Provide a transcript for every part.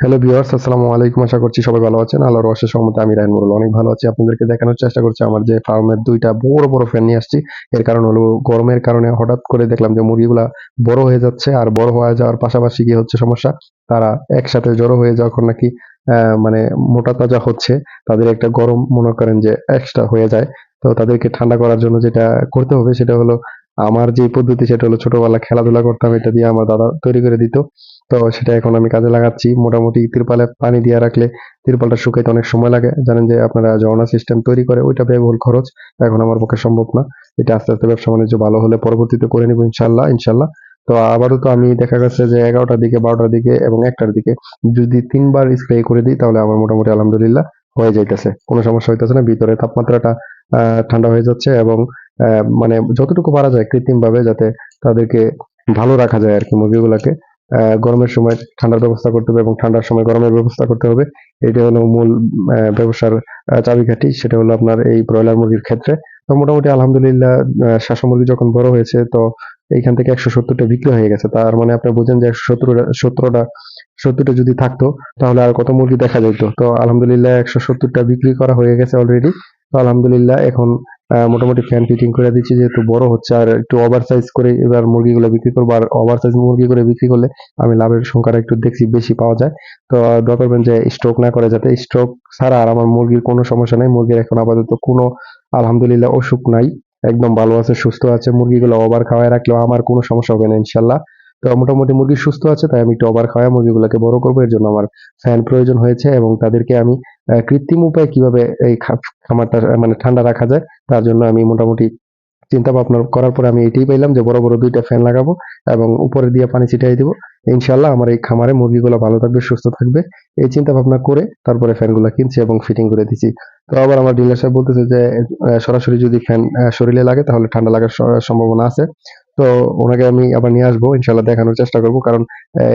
Hello viewers আসসালামু আলাইকুম। আশা করছি সবাই ভালো আছেন। আল্লাহর অশেষ সহমতে আমি রায়ন মুরুল। অনেক ভালো আছি। আপনাদেরকে দেখানোর চেষ্টা করছি। আমার যে ফার্মের দুইটা বড় বড় ফ্যান নিয়ে আসছি। এর কারণ হলো গরমের কারণে হঠাৎ করে দেখলাম যে মুরগিগুলা বড় হয়ে যাচ্ছে আর বড় হয়ে যাওয়ার পাশাপাশি কি হচ্ছে সমস্যা? তারা একসাথে জড়ো হয়ে যখন নাকি মানে মোটা তাজা হচ্ছে। তাদের একটা গরম মনে করেন যে এক্সট্রা হয়ে যায়। তো তাদেরকে ঠান্ডা করার জন্য যেটা করতে হবে সেটা হলো আমার যে পদ্ধতি সেটা হলো ছোটবেলা খেলাধুলা করতাম, এটা দিয়ে আমার দাদা তৈরি করে দিত। তো সেটা এখন আমি কাজে লাগাচ্ছি। মোটামুটি তিরপালে পানি দিয়ে রাখলে তিরপালটা শুকাইতে অনেক সময় লাগে। জানেন যে আপনারা ঝর্ণা সিস্টেম তৈরি করে, ওইটা ব্যয়বহুল খরচ। এখন আমার পক্ষে সম্ভব না। এটা আস্তে আস্তে ব্যবসা বাণিজ্য ভালো হলে পরবর্তীতে করে নিবো ইনশাল্লাহ ইনশাল্লাহ। তো আবারও তো আমি দেখা গেছে যে এগারোটার দিকে, বারোটার দিকে এবং একটার দিকে যদি তিনবার স্প্রে করে দিই, তাহলে আমার মোটামুটি আলহামদুলিল্লাহ হয়ে যাইতেছে। কোনো সমস্যা হইতেছে না। ভিতরে তাপমাত্রাটা ঠান্ডা হয়ে যাচ্ছে এবং মানে যতটুকু পারা যায় কৃত্রিম ভাবে যাতে তাদেরকে ভালো রাখা যায় আর কি মুরগিগুলাকে। গরমের সময় ঠান্ডার ব্যবস্থা করতে হবে এবং ঠান্ডার সময় গরমের ব্যবস্থা করতে হবে। এটা হলো মূল ব্যবসার চাবিকাঠি। সেটা হলো আপনার এই ব্রয়লার মুরগির ক্ষেত্রে। তো মোটামুটি আলহামদুলিল্লাহ শাসা মুরগি যখন বড় হয়েছে, তো এইখান থেকে একশো সত্তরটা বিক্রি হয়ে গেছে। তার মানে আপনি বুঝেন যে একশো সত্তরটা সত্তরটা সত্তরটা যদি থাকতো, তাহলে আর কত মুরগি দেখা যেত তো আলহামদুলিল্লাহ একশো সত্তরটা বিক্রি করা হয়ে গেছে অলরেডি তো আলহামদুলিল্লাহ এখন মোটামুটি ফ্যান ফিটিং করে দিচ্ছি, যেহেতু বড় হচ্ছে, আর একটু ওভার সাইজ করে এবার মুরগিগুলো বিক্রি করব, আর ওভার সাইজ মুরগি করে বিক্রি করলে আমি লাভের সংখ্যাটা একটু দেখছি, বেশি পাওয়া যায়। তো দোয়া করবেন যে স্ট্রোক না করে, যাতে স্ট্রোক ছাড়া আর আমার মুরগির কোনো সমস্যা নেই। মুরগির এখন আপাতত কোনো, আলহামদুলিল্লাহ, অসুখ নাই। একদম ভালো আছে, সুস্থ আছে, মুরগিগুলো ওভার খাওয়ায় রাখলেও আমার কোনো সমস্যা হবে না, ইনশাল্লাহ। তো মোটামুটি মুরগি সুস্থ আছে, তাই আমি একটু ওভার খাওয়ায় মুরগিগুলোকে বড় করব। এর জন্য আমার ফ্যান প্রয়োজন হয়েছে এবং তাদেরকে আমি কৃত্রিম উপায়ে কীভাবে এই খামারটা মানে ঠান্ডা রাখা যায়, তার জন্য আমি মোটামুটি চিন্তা ভাবনা করার পরে আমি এটাই পাইলাম যে বড় বড় দুইটা ফ্যান লাগাবো এবং উপরে দিয়ে পানি ছিটাই দিব। ইনশাল্লাহ আমার এই খামারে মুরগিগুলো ভালো থাকবে, সুস্থ থাকবে। এই চিন্তা ভাবনা করে তারপরে ফ্যানগুলো কিনছি এবং ফিটিং করে দিছি। তো আবার আমার ডিলার সাহেব বলতেছে যে সরাসরি যদি ফ্যান শরীরে লাগে তাহলে ঠান্ডা লাগার সম্ভাবনা আছে। তো ওনাকে আমি আবার নিয়ে আসব ইনশাল্লাহ দেখানোর চেষ্টা করব। কারণ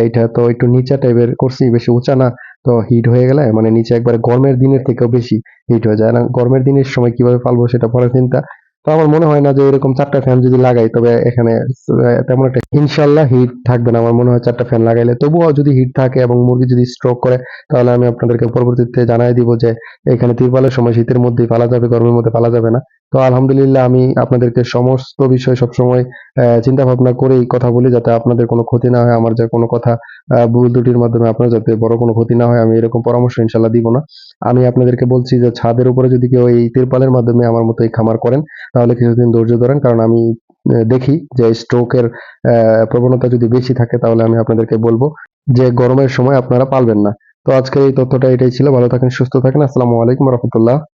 এটা তো একটু নিচা টাইপের করছি বেশি উঁচা না, তো হিট হয়ে গেলে মানে নিচে একবারে গরমের দিনের থেকেও বেশি হিট হয়ে যায়। না, গরমের দিনের সময় কীভাবে পালবো সেটা পরে চিন্তা। তো আমার মনে হয় না যে এরকম চারটা ফ্যান যদি লাগাই, তবে এখানে তেমন একটা ইনশাল্লাহ হিট থাকবে না। আমার মনে হয় চারটা ফ্যান লাগাইলে তবুও যদি হিট থাকে এবং মুরগি যদি স্ট্রোক করে, তাহলে আমি আপনাদেরকে পরবর্তীতে জানাই দিব যে, এখানে তিরপালের সময় শীতের মধ্যেই পালা যাবে, গরমের মধ্যে পালা যাবে না। তো আলহামদুলিল্লাহ আমি আপনাদেরকে সমস্ত বিষয় সবসময় চিন্তা ভাবনা করেই কথা বলি যাতে আপনাদের কোনো ক্ষতি না হয়, আমার যা কোনো কথা ভুল ত্রুটির মাধ্যমে আপনার যাতে বড় কোনো ক্ষতি না হয়, আমি এরকম পরামর্শ ইনশাল্লাহ দিব না। আমি আপনাদেরকে বলছি যে ছাদের উপরে যদি কেউ এই তিরপালের মাধ্যমে আমার মতো এই খামার করেন, তাহলে কিছুদিন ধৈর্য ধরেন, কারণ আমি দেখি যে স্ট্রোকের প্রবণতা যদি বেশি থাকে, তাহলে আমি আপনাদেরকে বলব যে গরমের সময় আপনারা পালবেন না। তো আজকের এই তথ্যটা এটাই ছিল, ভালো থাকেন, সুস্থ থাকেন, আসসালামু আলাইকুম রহমতুল্লাহ।